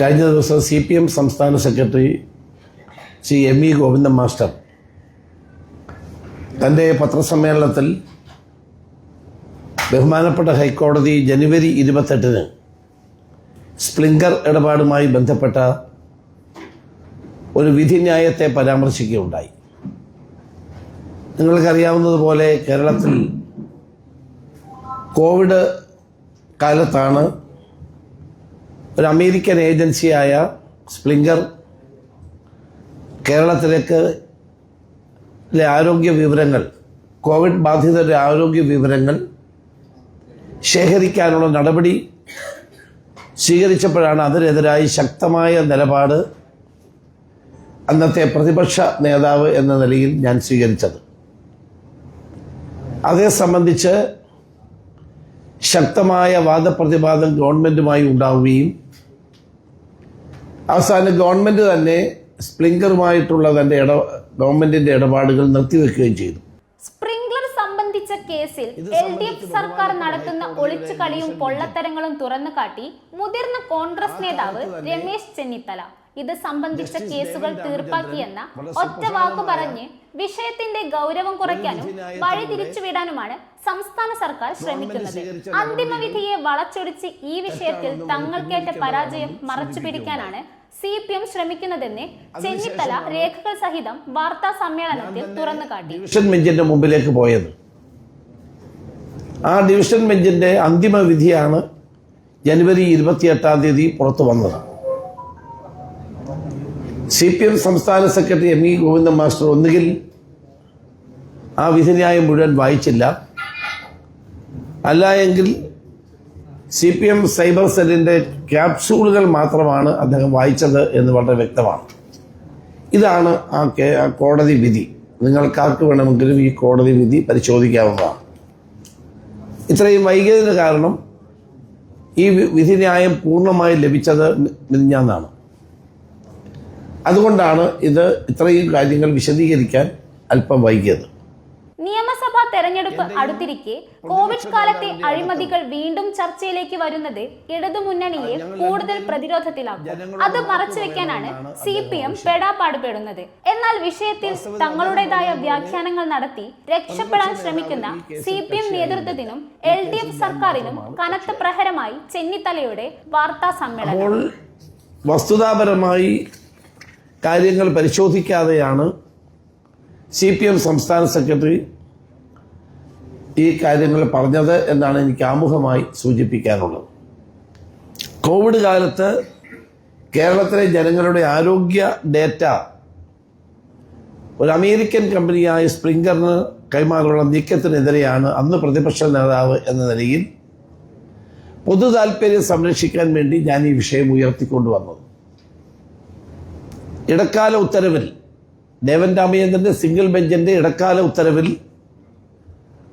കഴിഞ്ഞ ദിവസം C P M സംസ്ഥാന secretary Shri M E Govindan master തന്റെ പത്രസമ്മേളനത്തിൽ ബഹുമാനപ്പെട്ട ഹൈക്കോടതി ജനുവരി ഇരുപത്തെട്ടിന് സ്പ്ലിങ്കർ ഇടപാടുമായി ബന്ധപ്പെട്ട ഒരു വിധിന്യായത്തെ പരാമർശിക്കുകയുണ്ടായി. നിങ്ങൾക്കറിയാവുന്നതുപോലെ കേരളത്തിൽ കോവിഡ് കാലത്താണ് ഒരു അമേരിക്കൻ ഏജൻസിയായ സ്പ്ലിങ്കർ കേരളത്തിലേക്ക് ആരോഗ്യ വിവരങ്ങൾ കോവിഡ് ബാധിതരുടെ ആരോഗ്യ വിവരങ്ങൾ ശേഖരിക്കാനുള്ള നടപടി സ്വീകരിച്ചപ്പോഴാണ് അതിനെതിരായി ശക്തമായ നിലപാട് അന്നത്തെ പ്രതിപക്ഷ നേതാവ് എന്ന നിലയിൽ ഞാൻ സ്വീകരിച്ചത്. അതേ സംബന്ധിച്ച് ശക്തമായ വാദപ്രതിവാദം ഗവൺമെന്റുമായി ഉണ്ടാവുകയും അവസാനം ഗവൺമെന്റ് തന്നെ സ്പ്ലിങ്കറുമായിട്ടുള്ള തന്റെ ഇട ഗവൺമെന്റിന്റെ ഇടപാടുകൾ നിർത്തിവെക്കുകയും ചെയ്തു. സ്പ്രിംഗ്ലർ സംബന്ധിച്ച കേസിൽ എൽ ഡി എഫ് സർക്കാർ നടത്തുന്ന ഒളിച്ചുകളിയും പൊള്ളത്തരങ്ങളും തുറന്നു കാട്ടി മുതിർന്ന കോൺഗ്രസ് നേതാവ് രമേശ് ചെന്നിത്തല. ഇത് സംബന്ധിച്ച കേസുകൾ തീർപ്പാക്കിയെന്ന ഒറ്റ വാക്കു പറഞ്ഞ് വിഷയത്തിന്റെ ഗൗരവം കുറയ്ക്കാനും വഴി തിരിച്ചുവിടാനുമാണ് സംസ്ഥാന സർക്കാർ ശ്രമിക്കുന്നത്. അന്തിമവിധിയെ വളച്ചൊടിച്ച് ഈ വിഷയത്തിൽ തങ്ങൾക്കേറ്റ പരാജയം മറച്ചുപിടിക്കാനാണ് സി പി എം ശ്രമിക്കുന്നതെന്ന് ചെന്നിത്തല രേഖകൾ സഹിതം വാർത്താ സമ്മേളനത്തിൽ തുറന്നു കാട്ടി. ഡിവിഷൻ ബെഞ്ചിന്റെ മുമ്പിലേക്ക് പോയത്. ആ ഡിവിഷൻ ബെഞ്ചിന്റെ അന്തിമ വിധിയാണ് ജനുവരി ഇരുപത്തിയെട്ടാം തീയതി പുറത്തു വന്നത്. സി പി എം സംസ്ഥാന secretary M E Govindan master ഒന്നുകിൽ ആ വിധിന്യായം മുഴുവൻ വായിച്ചില്ല. അല്ല എങ്കിൽ സി പി എം സൈബർ സെല്ലിന്റെ ക്യാപ്സൂളുകൾ മാത്രമാണ് അദ്ദേഹം വായിച്ചത് എന്ന് വളരെ വ്യക്തമാണ്. ഇതാണ് ആ കോടതി വിധി. നിങ്ങൾക്കാർക്ക് വേണമെങ്കിലും ഈ കോടതി വിധി പരിശോധിക്കാവുന്നതാണ്. ഇത്രയും വൈകിയതിന് കാരണം ഈ വിധിന്യായം പൂർണമായി ലഭിച്ചത് മിനിഞ്ഞാന്നാണ് അതുകൊണ്ടാണ് ഇത് ഇത്രയും കാര്യങ്ങൾ വിശദീകരിക്കാൻ അല്പം വൈകിയത്. നിയമസഭാ തെരഞ്ഞെടുപ്പ് അടുത്തിരിക്കെ കോവിഡ് കാലത്തെ അഴിമതികൾ വീണ്ടും ചർച്ചയിലേക്ക് വരുന്നത് ഇടതുമുന്നണിയെ കൂടുതൽ പ്രതിരോധത്തിലാക്കും. അത് മറച്ചുവെക്കാനാണ് സി പി എം പെടാപ്പാടുപെടുന്നത്. എന്നാൽ വിഷയത്തിൽ തങ്ങളുടേതായ വ്യാഖ്യാനങ്ങൾ നടത്തി രക്ഷപ്പെടാൻ ശ്രമിക്കുന്ന സി പി എം നേതൃത്വത്തിനും എൽ ഡി എഫ് സർക്കാരിനും കനത്ത പ്രഹരമായി ചെന്നിത്തലയുടെ വാർത്താ സമ്മേളനം. വസ്തുതാപരമായി കാര്യങ്ങൾ പരിശോധിക്കാതെയാണ് സി പി എം സംസ്ഥാന സെക്രട്ടറി ഈ കാര്യങ്ങൾ പറഞ്ഞത് എന്നാണ് എനിക്ക് ആമുഖമായി സൂചിപ്പിക്കാനുള്ളത്. കോവിഡ് കാലത്ത് കേരളത്തിലെ ജനങ്ങളുടെ ആരോഗ്യ ഡേറ്റ ഒരു അമേരിക്കൻ കമ്പനിയായ സ്പ്രിംഗറിന് കൈമാറുള്ള നീക്കത്തിനെതിരെയാണ് അന്ന് പ്രതിപക്ഷ നേതാവ് എന്ന നിലയിൽ പൊതു താല്പര്യം സംരക്ഷിക്കാൻ വേണ്ടി ഞാൻ ഈ വിഷയം ഉയർത്തിക്കൊണ്ടുവന്നത്. ഇടക്കാല ഉത്തരവിൽ ദേവൻ രാമചന്ദ്രന്റെ സിംഗിൾ ബെഞ്ചിന്റെ ഇടക്കാല ഉത്തരവിൽ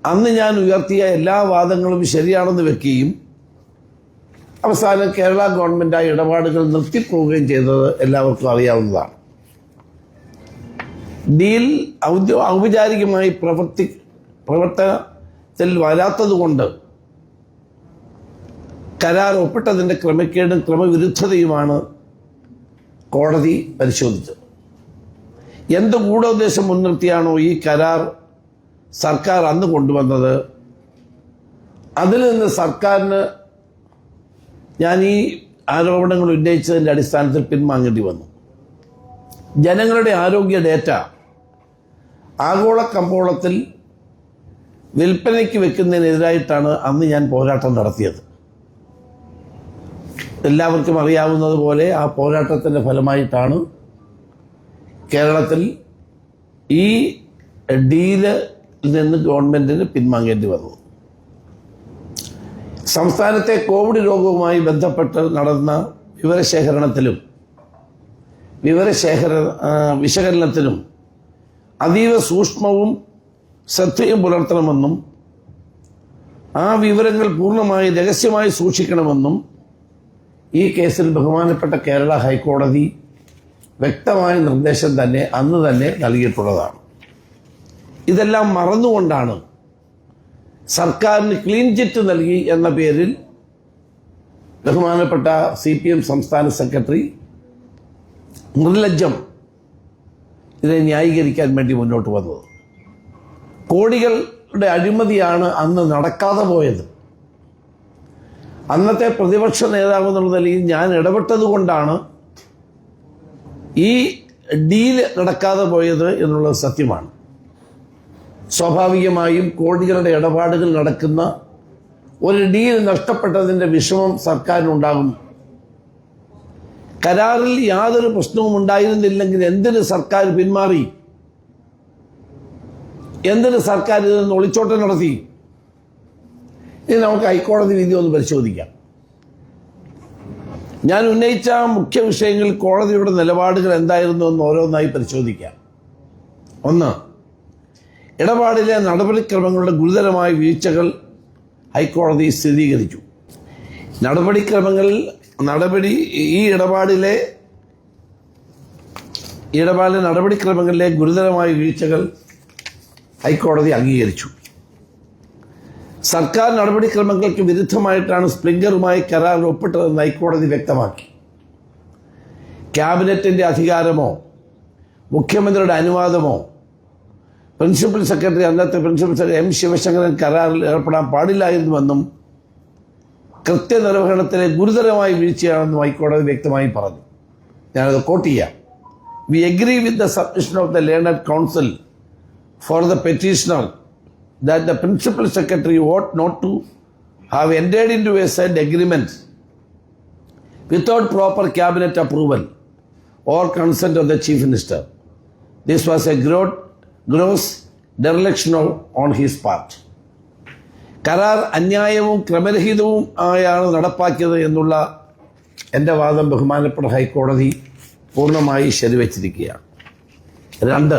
അന്ന് ഞാൻ ഉയർത്തിയ എല്ലാ വാദങ്ങളും ശരിയാണെന്ന് വെക്കുകയും അവസാനം കേരള ഗവൺമെന്റ് ആ ഇടപാടുകൾ നിർത്തിപ്പോവുകയും ചെയ്തത് എല്ലാവർക്കും അറിയാവുന്നതാണ്. ഡീൽ ഔപചാരികമായി പ്രവർത്തി പ്രവർത്തനത്തിൽ വരാത്തതുകൊണ്ട് കരാർ ഒപ്പിട്ടതിന്റെ ക്രമക്കേടും ക്രമവിരുദ്ധതയുമാണ് കോടതി പരിശോധിച്ചത് എന്ത് ഗൂഢോദ്ദേശം മുൻനിർത്തിയാണോ ഈ കരാർ സർക്കാർ അന്ന് കൊണ്ടുവന്നത്? അതിൽ നിന്ന് സർക്കാരിന് ഞാൻ ഈ ആരോപണങ്ങൾ ഉന്നയിച്ചതിന്റെ അടിസ്ഥാനത്തിൽ പിന്മാങ്ങേണ്ടി വന്നു. ജനങ്ങളുടെ ആരോഗ്യ ഡേറ്റ ആഗോള കമ്പോളത്തിൽ വിൽപ്പനയ്ക്ക് വെക്കുന്നതിനെതിരായിട്ടാണ് അന്ന് ഞാൻ പോരാട്ടം നടത്തിയത്. എല്ലാവർക്കും അറിയാവുന്നതുപോലെ ആ പോരാട്ടത്തിന്റെ ഫലമായിട്ടാണ് കേരളത്തിൽ ഈ ഡീൽ നിന്ന് ഗവൺമെന്റിന് പിൻവാങ്ങേണ്ടി വന്നത്. സംസ്ഥാനത്തെ കോവിഡ് രോഗവുമായി ബന്ധപ്പെട്ട് നടന്ന വിവരശേഖരണത്തിലും വിവരശേഖര വിശകലനത്തിലും അതീവ സൂക്ഷ്മവും ശ്രദ്ധയും പുലർത്തണമെന്നും ആ വിവരങ്ങൾ പൂർണമായി രഹസ്യമായി സൂക്ഷിക്കണമെന്നും ഈ കേസിൽ ബഹുമാനപ്പെട്ട കേരള ഹൈക്കോടതി വ്യക്തമായ നിർദ്ദേശം തന്നെ അന്ന് തന്നെ നൽകിയിട്ടുള്ളതാണ്. ഇതെല്ലാം മറന്നുകൊണ്ടാണ് സർക്കാരിന് ക്ലീൻ ചിറ്റ് നൽകി എന്ന പേരിൽ ബഹുമാനപ്പെട്ട സി പി എം സംസ്ഥാന സെക്രട്ടറി നിർലജ്ജം ഇതിനെ ന്യായീകരിക്കാൻ വേണ്ടി മുന്നോട്ട് വന്നത്. കോടികളുടെ അഴിമതിയാണ് അന്ന് നടക്കാതെ പോയത്. അന്നത്തെ പ്രതിപക്ഷ നേതാവ് എന്നുള്ള നിലയിൽ ഞാൻ ഇടപെട്ടത് കൊണ്ടാണ് ഈ ഡീൽ നടക്കാതെ പോയത് എന്നുള്ളത് സത്യമാണ്. സ്വാഭാവികമായും കോടികളുടെ ഇടപാടുകൾ നടക്കുന്ന ഒരു ഡീൽ നഷ്ടപ്പെട്ടതിന്റെ വിഷമം സർക്കാരിനുണ്ടാകും കരാറിൽ യാതൊരു പ്രശ്നവും ഉണ്ടായിരുന്നില്ലെങ്കിൽ എന്തിന് സർക്കാർ പിന്മാറി? എന്തിന് സർക്കാർ ഇതിൽ നിന്ന് ഒളിച്ചോട്ടം നടത്തി? ഇനി നമുക്ക് ഹൈക്കോടതി വിധി ഒന്ന് പരിശോധിക്കാം. ഞാൻ ഉന്നയിച്ച മുഖ്യ വിഷയങ്ങളിൽ കോടതിയുടെ നിലപാടുകൾ എന്തായിരുന്നു എന്ന് ഓരോന്നായി പരിശോധിക്കാം. ഒന്ന് ഇടപാടിലെ നടപടിക്രമങ്ങളുടെ ഗുരുതരമായ വീഴ്ചകൾ ഹൈക്കോടതി സ്ഥിരീകരിച്ചു. നടപടിക്രമങ്ങളിൽ നടപടി ഈ ഇടപാടിലെ ഇടപാടിലെ നടപടിക്രമങ്ങളിലെ ഗുരുതരമായ വീഴ്ചകൾ ഹൈക്കോടതി അംഗീകരിച്ചു. സർക്കാർ നടപടിക്രമങ്ങൾക്ക് വിരുദ്ധമായിട്ടാണ് സ്പ്രിംഗറുമായി കരാർ ഒപ്പിട്ടതെന്ന് ഹൈക്കോടതി വ്യക്തമാക്കി. ക്യാബിനറ്റിന്റെ അധികാരമോ മുഖ്യമന്ത്രിയുടെ അനുവാദമോ പ്രിൻസിപ്പൽ സെക്രട്ടറി അന്നത്തെ പ്രിൻസിപ്പൽ സെക്രട്ടറി എം ശിവശങ്കരൻ കരാറിൽ ഏർപ്പെടാൻ പാടില്ലായിരുന്നുവെന്നും കൃത്യനിർവഹണത്തിലെ ഗുരുതരമായ വീഴ്ചയാണെന്നും ഹൈക്കോടതി വ്യക്തമായി പറഞ്ഞു. ഞാനത് കോട്ട് ചെയ്യാം. We agree with the submission of the learned counsel for the petitioner the principal secretary ought not to have entered into a said agreement without proper cabinet approval or consent of the chief minister. This was a gross, gross dereliction on his part. കരാർ അന്യായവും ക്രമരഹിതവും ആയാണ് നടപ്പാക്കിയത് എന്നുള്ള എന്റെ വാദം ബഹുമാനപ്പെട്ട ഹൈക്കോടതി പൂർണമായി ശരിവച്ചിരിക്കുകയാണ് രണ്ട്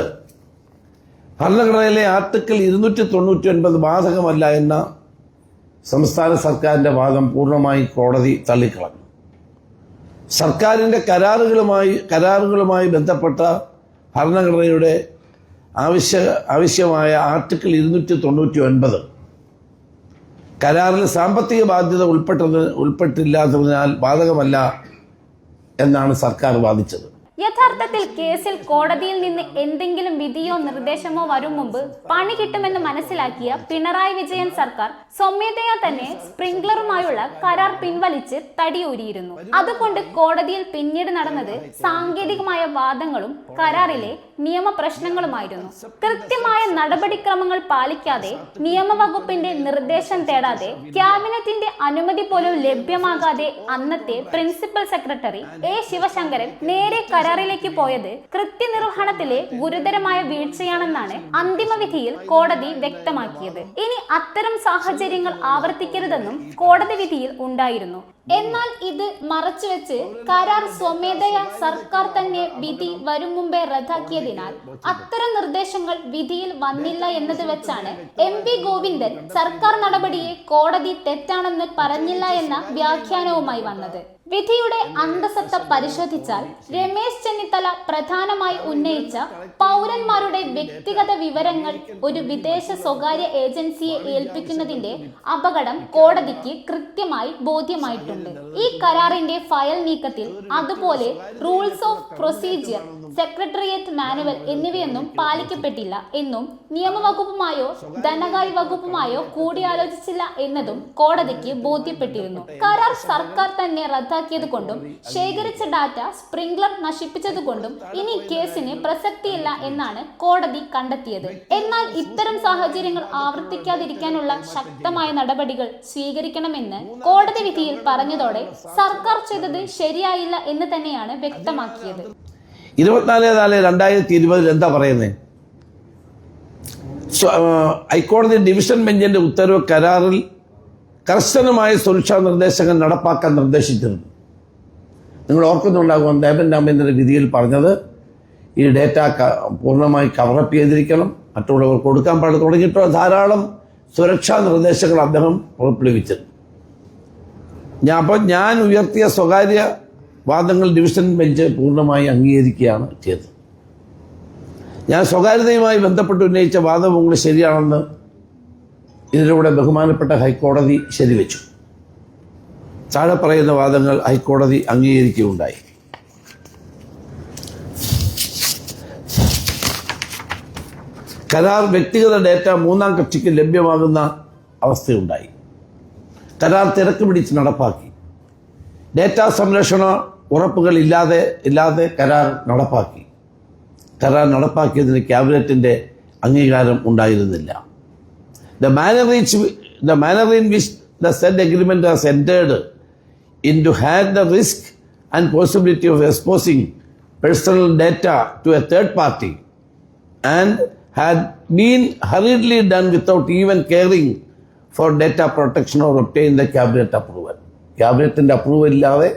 ഭരണഘടനയിലെ ആർട്ടിക്കിൾ ഇരുന്നൂറ്റി തൊണ്ണൂറ്റി ഒൻപത് ബാധകമല്ല എന്ന സംസ്ഥാന സർക്കാരിന്റെ വാദം പൂർണമായി കോടതി തള്ളിക്കളഞ്ഞു. സർക്കാരിന്റെ കരാറുകളുമായി കരാറുകളുമായി ബന്ധപ്പെട്ട ഭരണഘടനയുടെ ആവശ്യ ആവശ്യമായ ആർട്ടിക്കിൾ ഇരുന്നൂറ്റി തൊണ്ണൂറ്റി ഒൻപത് കരാറിൽ സാമ്പത്തിക ബാധ്യത ഉൾപ്പെട്ടത് ഉൾപ്പെട്ടില്ലാത്തതിനാൽ ബാധകമല്ല എന്നാണ് സർക്കാർ വാദിച്ചത്. യഥാർത്ഥത്തിൽ കേസിൽ കോടതിയിൽ നിന്ന് എന്തെങ്കിലും വിധിയോ നിർദ്ദേശമോ വരും മുമ്പ് പണി കിട്ടുമെന്ന് മനസ്സിലാക്കിയ പിണറായി വിജയൻ സർക്കാർ സ്വമേധയാ തന്നെ സ്പ്രിംഗ്ലറുമായുള്ള കരാർ പിൻവലിച്ച് തടിയൂരിയിരുന്നു. അതുകൊണ്ട് കോടതിയിൽ പിന്നീട് നടന്നത് സാങ്കേതികമായ വാദങ്ങളും കരാറിലെ നിയമപ്രശ്നങ്ങളുമായിരുന്നു. കൃത്യമായ നടപടിക്രമങ്ങൾ പാലിക്കാതെ നിയമവകുപ്പിന്റെ നിർദ്ദേശം തേടാതെ ക്യാബിനറ്റിന്റെ അനുമതി പോലും ലഭ്യമാകാതെ അന്നത്തെ പ്രിൻസിപ്പൽ സെക്രട്ടറി എ ശിവശങ്കരൻ നേരെ കരാറിലേക്ക് പോയത് കൃത്യനിർവഹണത്തിലെ ഗുരുതരമായ വീഴ്ചയാണെന്നാണ് അന്തിമ വിധിയിൽ കോടതി വ്യക്തമാക്കിയത്. ഇനി അത്തരം സാഹചര്യങ്ങൾ ആവർത്തിക്കരുതെന്നും കോടതി വിധിയിൽ ഉണ്ടായിരുന്നു. എന്നാൽ ഇത് മറച്ചുവെച്ച് കരാർ സ്വമേധയാ സർക്കാർ തന്നെ വിധി വരും മുമ്പേ റദ്ദാക്കിയതിനാൽ അത്തരം നിർദ്ദേശങ്ങൾ വിധിയിൽ വന്നില്ല എന്നത് വെച്ചാണ് എം വി ഗോവിന്ദൻ സർക്കാർ നടപടിയെ കോടതി തെറ്റാണെന്ന് പറഞ്ഞില്ല എന്ന വ്യാഖ്യാനവുമായി വന്നത്. വിധിയുടെ അന്തസത്ത പരിശോധിച്ചാൽ രമേശ് ചെന്നിത്തല പ്രധാനമായി ഉന്നയിച്ച പൗരന്മാരുടെ വ്യക്തിഗത വിവരങ്ങൾ ഒരു വിദേശ സ്വകാര്യ ഏജൻസിയെ ഏൽപ്പിക്കുന്നതിന്റെ അപകടം കോടതിക്ക് കൃത്യമായി ബോധ്യമായിട്ടുണ്ട്. ഈ കരാറിന്റെ ഫയൽ നീക്കത്തിൽ അതുപോലെ rules of procedure secretariat manual എന്നിവയൊന്നും പാലിക്കപ്പെട്ടില്ല എന്നും നിയമവകുപ്പുമായോ ധനകാര്യ വകുപ്പുമായോ കൂടിയാലോചിച്ചില്ല എന്നതും കോടതിക്ക് ബോധ്യപ്പെട്ടിരുന്നു. കരാർ സർക്കാർ തന്നെ റദ്ദാക്കിയത് കൊണ്ടും ശേഖരിച്ച ഡാറ്റ സ്പ്രിംഗ്ലർ നശിപ്പിച്ചത് കൊണ്ടും ഇനി കേസിന് പ്രസക്തിയില്ല എന്നാണ് കോടതി കണ്ടെത്തിയത്. എന്നാൽ ഇത്തരം സാഹചര്യങ്ങൾ ആവർത്തിക്കാതിരിക്കാനുള്ള ശക്തമായ നടപടികൾ സ്വീകരിക്കണമെന്ന് കോടതി വിധിയിൽ പറഞ്ഞതോടെ സർക്കാർ ചെയ്തത് ശരിയായില്ല എന്ന് തന്നെയാണ് വ്യക്തമാക്കിയത്. ഇരുപത്തിനാല് നാല് രണ്ടായിരത്തി ഇരുപതിൽ എന്താ പറയുന്നത് ഹൈക്കോടതി ഡിവിഷൻ ബെഞ്ചിന്റെ ഉത്തരവ് കരാറിൽ കർശനമായ സുരക്ഷാ നിർദ്ദേശങ്ങൾ നടപ്പാക്കാൻ നിർദ്ദേശിച്ചിരുന്നു. നിങ്ങൾ ഓർക്കുന്നുണ്ടാകും ദേവൻ രാമേന്ദ്ര വിധിയിൽ പറഞ്ഞത് ഈ ഡേറ്റ പൂർണമായി കവറപ്പ് ചെയ്തിരിക്കണം മറ്റുള്ളവർ കൊടുക്കാൻ പാടില്ല. തുടങ്ങിയിട്ടുള്ള ധാരാളം സുരക്ഷാ നിർദ്ദേശങ്ങൾ അദ്ദേഹം പുറപ്പെടുവിച്ചിരുന്നു. ഞാൻ അപ്പോൾ ഞാൻ ഉയർത്തിയ സ്വകാര്യ വാദങ്ങൾ ഡിവിഷൻ ബെഞ്ച് പൂർണമായി അംഗീകരിക്കുകയാണ് ചെയ്തത്. ഞാൻ സ്വകാര്യതയുമായി ബന്ധപ്പെട്ട് ഉന്നയിച്ച വാദമുകൾ ശരിയാണെന്ന് ഇതിലൂടെ ബഹുമാനപ്പെട്ട ഹൈക്കോടതി ശരിവെച്ചു. താഴെ പറയുന്ന വാദങ്ങൾ ഹൈക്കോടതി അംഗീകരിക്കുകയുണ്ടായി. കരാർ വ്യക്തിഗത ഡേറ്റ മൂന്നാം കക്ഷിക്ക് ലഭ്യമാകുന്ന അവസ്ഥയുണ്ടായി. കരാർ തിരക്ക് പിടിച്ച് നടപ്പാക്കി. ഡേറ്റ സംരക്ഷണ ഉറപ്പുകൾ ഇല്ലാതെ ഇല്ലാതെ കരാർ നടപ്പാക്കി കരാർ നടപ്പാക്കിയതിന് ക്യാബിനറ്റിന്റെ അംഗീകാരം ഉണ്ടായിരുന്നില്ല the manner in which the manner in which the said agreement was entered into had the risk and possibility of exposing personal data to a third party and had been hurriedly done without even caring for data protection or obtain the cabinet approval. ക്യാബിനറ്റിന്റെ approval ഇല്ലാതെ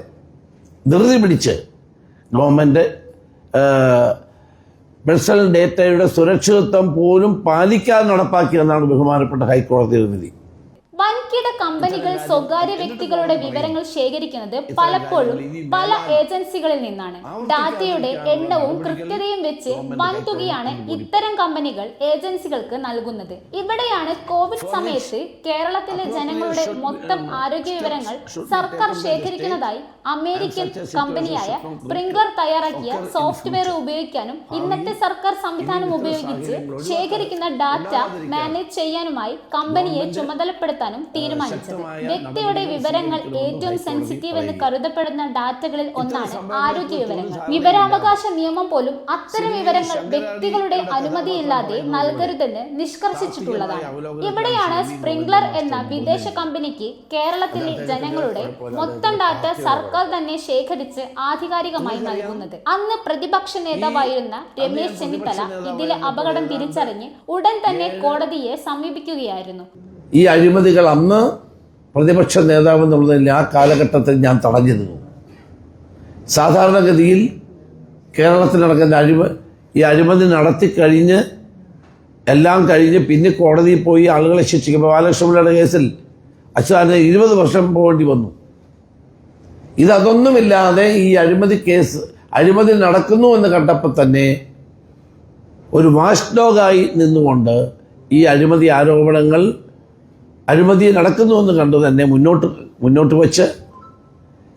ധൃതി പിടിച്ച് government personal ഡേറ്റയുടെ സുരക്ഷിതത്വം പോലും പാലിക്കാൻ നടപ്പാക്കിയെന്നാണ് ബഹുമാനപ്പെട്ട ഹൈക്കോടതിയുടെ വിധി. വൻകിട കമ്പനികൾ സ്വകാര്യ വ്യക്തികളുടെ വിവരങ്ങൾ ശേഖരിക്കുന്നത് പലപ്പോഴും പല ഏജൻസികളിൽ നിന്നാണ്. ഡാറ്റയുടെ എണ്ണവും കൃത്യതയും വെച്ച് വൻതുകയാണ് ഇത്തരം കമ്പനികൾ ഏജൻസികൾക്ക് നൽകുന്നത്. ഇവിടെയാണ് കോവിഡ് സമയത്ത് കേരളത്തിലെ ജനങ്ങളുടെ മൊത്തം ആരോഗ്യ വിവരങ്ങൾ സർക്കാർ ശേഖരിക്കുന്നതായി അമേരിക്കൻ കമ്പനിയായ പ്രിങ്കർ തയ്യാറാക്കിയ സോഫ്റ്റ്വെയർ ഉപയോഗിക്കാനും ഇന്നത്തെ സർക്കാർ സംവിധാനം ഉപയോഗിച്ച് ശേഖരിക്കുന്ന ഡാറ്റ മാനേജ് ചെയ്യാനുമായി കമ്പനിയെ ചുമതലപ്പെടുത്താനും തീരുമാനിച്ചത്. വ്യക്തിയുടെ വിവരങ്ങൾ ഏറ്റവും സെൻസിറ്റീവ് എന്ന് കരുതപ്പെടുന്ന ഡാറ്റകളിൽ ഒന്നാണ് ആരോഗ്യ വിവരങ്ങൾ. വിവരാവകാശ നിയമം പോലും അത്തരം വിവരങ്ങൾ വ്യക്തികളുടെ അനുമതിയില്ലാതെ നൽകരുതെന്ന് നിഷ്കർഷിച്ചിട്ടുള്ളതാണ്. ഇവിടെയാണ് സ്പ്രിംഗ്ലർ എന്ന വിദേശ കമ്പനിക്ക് കേരളത്തിലെ ജനങ്ങളുടെ മൊത്തം ഡാറ്റ സർക്കാർ തന്നെ ശേഖരിച്ച് ആധികാരികമായി നൽകുന്നത്. അന്ന് പ്രതിപക്ഷ നേതാവായിരുന്ന രമേശ് ചെന്നിത്തല ഇതിലെ അപകടം തിരിച്ചറിഞ്ഞ് ഉടൻ തന്നെ കോടതിയെ സമീപിക്കുകയായിരുന്നു. ഈ അഴിമതികൾ അന്ന് പ്രതിപക്ഷ നേതാവ് എന്നുള്ളതിൽ ആ കാലഘട്ടത്തിൽ ഞാൻ തടഞ്ഞു നിന്നു സാധാരണഗതിയിൽ കേരളത്തിൽ നടക്കുന്ന അഴിമ ഈ അഴിമതി നടത്തി കഴിഞ്ഞ് എല്ലാം കഴിഞ്ഞ് പിന്നെ കോടതിയിൽ പോയി ആളുകളെ ശിക്ഷിക്കുമ്പോൾ ബാലകൃഷ്ണപിള്ളയുടെ കേസിൽ അച്യുതാനന്ദ ഇരുപത് വർഷം പോകേണ്ടി വന്നു. ഇതൊന്നുമില്ലാതെ ഈ അഴിമതി കേസ് അഴിമതി നടക്കുന്നു എന്ന് കണ്ടപ്പോൾ തന്നെ ഒരു വാഷ് ഡോഗായി നിന്നുകൊണ്ട് ഈ അഴിമതി ആരോപണങ്ങൾ അഴിമതി നടക്കുന്നുവെന്ന് കണ്ടു തന്നെ മുന്നോട്ട് മുന്നോട്ട് വെച്ച്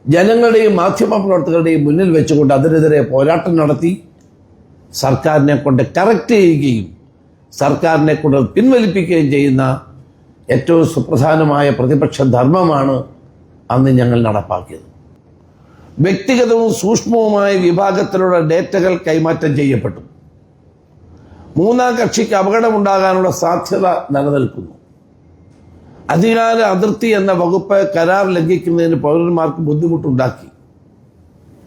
ജനങ്ങളുടെയും മാധ്യമ പ്രവർത്തകരുടെയും മുന്നിൽ വെച്ചുകൊണ്ട് അതിനെതിരെ പോരാട്ടം നടത്തി സർക്കാരിനെ കൊണ്ട് കറക്റ്റ് ചെയ്യുകയും സർക്കാരിനെ കൊണ്ട് പിൻവലിപ്പിക്കുകയും ചെയ്യുന്ന ഏറ്റവും സുപ്രധാനമായ പ്രതിപക്ഷ ധർമ്മമാണ് അന്ന് ഞങ്ങൾ നടപ്പാക്കിയത്. വ്യക്തിഗതവും സൂക്ഷ്മവുമായ വിഭാഗത്തിലുള്ള ഡേറ്റകൾ കൈമാറ്റം ചെയ്യപ്പെട്ടു. മൂന്നാം കക്ഷിക്ക് അപകടമുണ്ടാകാനുള്ള സാധ്യത നിലനിൽക്കുന്നു. അധികാര അതിർത്തി എന്ന വകുപ്പ് കരാർ ലംഘിക്കുന്നതിന് പൗരന്മാർക്ക് ബുദ്ധിമുട്ടുണ്ടാക്കി.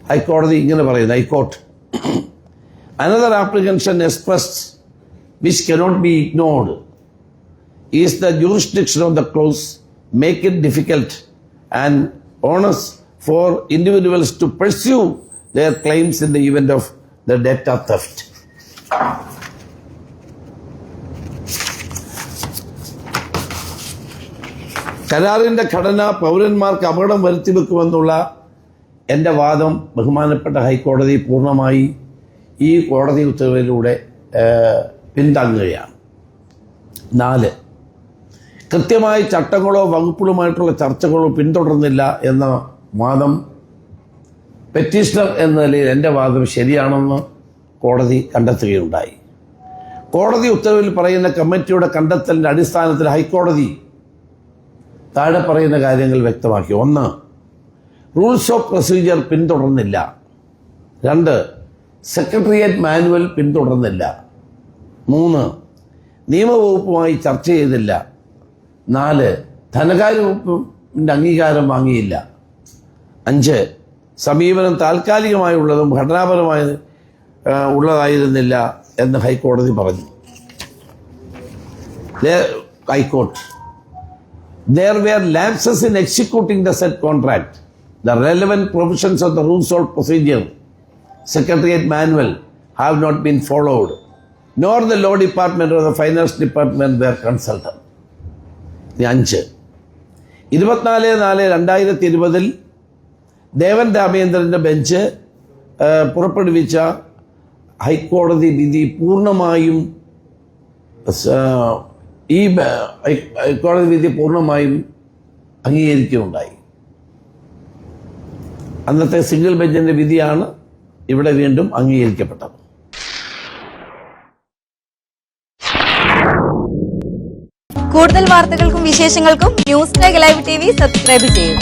ഹൈക്കോടതി ഇങ്ങനെ പറയുന്നു high court another application expressed which cannot be ignored is the jurisdiction of the clause make it difficult and onus for individuals to pursue their claims in the event of the data theft കരാറിന്റെ ഘടന പൗരന്മാർക്ക് അപകടം വരുത്തി വെക്കുമെന്നുള്ള എന്റെ വാദം ബഹുമാനപ്പെട്ട ഹൈക്കോടതി പൂർണമായി ഈ കോടതി ഉത്തരവിലൂടെ പിന്താങ്ങുകയാണ്. നാല് കൃത്യമായി ചട്ടങ്ങളോ വകുപ്പുകളുമായിട്ടുള്ള ചർച്ചകളോ പിന്തുടർന്നില്ല എന്ന വാദം പെറ്റീഷണർ എന്ന നിലയിൽ എന്റെ വാദം ശരിയാണെന്ന് കോടതി കണ്ടെത്തുകയുണ്ടായി. കോടതി ഉത്തരവിൽ പറയുന്ന കമ്മിറ്റിയുടെ കണ്ടെത്തലിന്റെ അടിസ്ഥാനത്തിൽ ഹൈക്കോടതി താഴെ പറയുന്ന കാര്യങ്ങൾ വ്യക്തമാക്കി. ഒന്ന് റൂൾസ് ഓഫ് പ്രൊസീജിയർ പിന്തുടർന്നില്ല. രണ്ട് സെക്രട്ടേറിയറ്റ് മാനുവൽ പിന്തുടർന്നില്ല. മൂന്ന് നിയമവകുപ്പുമായി ചർച്ച ചെയ്തില്ല. നാല് ധനകാര്യ വകുപ്പിന്റെ അംഗീകാരം വാങ്ങിയില്ല. അഞ്ച് സമീപനം താൽക്കാലികമായുള്ളതും ഘടനാപരമായ ഉള്ളതായിരുന്നില്ല എന്ന് ഹൈക്കോടതി പറഞ്ഞു. High court there were lapses in executing the said contract. The relevant provisions of the rules of procedure, Secretariat manual, have not been followed, nor the law department or the finance department were consulted. അഞ്ച് ഇരുപത്തിനാല് നാല് രണ്ടായിരത്തി ഇരുപതിൽ ദേവൻ രാമേന്ദ്രന്റെ bench പുറപ്പെടുവിച്ച ഹൈക്കോടതി വിധി പൂർണമായും ഈ ഹൈക്കോടതി വിധി പൂർണമായും അംഗീകരിക്കുകയുണ്ടായി. അന്നത്തെ സിംഗിൾ ബെഞ്ചിന്റെ വിധിയാണ് ഇവിടെ വീണ്ടും അംഗീകരിക്കപ്പെട്ടത്. കൂടുതൽ വാർത്തകൾക്കും വിശേഷങ്ങൾക്കും news live T V subscribe ചെയ്യൂ.